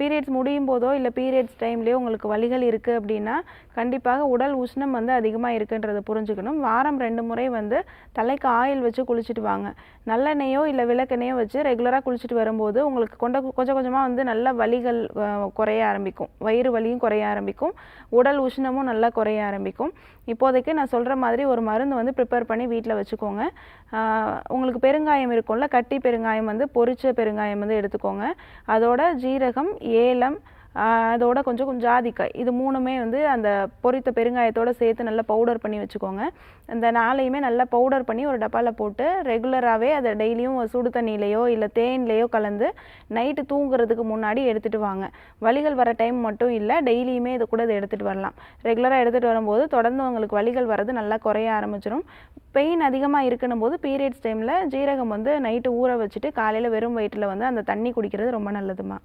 Periods முடியும் போதோ இல்லை பீரியட்ஸ் டைம்லேயோ உங்களுக்கு வலிகள் இருக்குது அப்படின்னா கண்டிப்பாக உடல் உஷ்ணம் வந்து அதிகமாக இருக்குன்றதை புரிஞ்சுக்கணும். வாரம் ரெண்டு முறை வந்து தலைக்கு ஆயில் வச்சு குளிச்சுட்டு வாங்க. நல்லெண்ணெயோ இல்லை விளக்கெண்ணையோ வச்சு ரெகுலராக குளிச்சுட்டு வரும்போது உங்களுக்கு கொண்ட கொஞ்சம் கொஞ்சமாக வந்து நல்ல வலிகள் குறைய ஆரம்பிக்கும். வயிறு வலியும் குறைய ஆரம்பிக்கும். உடல் உஷ்ணமும் நல்லா குறைய ஆரம்பிக்கும். இப்போதைக்கு நான் சொல்கிற மாதிரி ஒரு மருந்து வந்து ப்ரிப்பேர் பண்ணி வீட்டில் வச்சுக்கோங்க. உங்களுக்கு பெருங்காயம் இருக்கும்ல கட்டி பெருங்காயம் வந்து பொரிச்ச பெருங்காயம் வந்து எடுத்துக்கோங்க. அதோட ஜீரகம் ஏலம் அதோட கொஞ்சம் கொஞ்சம் ஜாதிக்காய். இது மூணுமே வந்து அந்த பொரித்த பெருங்காயத்தோட சேர்த்து நல்லா பவுடர் பண்ணி வச்சுக்கோங்க. இந்த நாளையுமே நல்லா பவுடர் பண்ணி ஒரு டப்பாவில் போட்டு ரெகுலராகவே அதை டெய்லியும் சுடு தண்ணியிலையோ இல்லை தேன்லேயோ கலந்து நைட்டு தூங்குறதுக்கு முன்னாடி எடுத்துகிட்டு வாங்க. வலிகள் வர டைம் மட்டும் இல்லை டெய்லியுமே இது கூட இதை எடுத்துகிட்டு வரலாம். ரெகுலராக எடுத்துகிட்டு வரும்போது தொடர்ந்து உங்களுக்கு வலிகள் வர்றது நல்லா குறைய ஆரம்பிச்சிடும் பெயின் அதிகமாக இருக்கணும் போது பீரியட்ஸ் டைமில் ஜீரகம் வந்து நைட்டு ஊற வச்சுட்டு காலையில் வெறும் வயிற்றில் வந்து அந்த தண்ணி குடிக்கிறது ரொம்ப நல்லதுமா.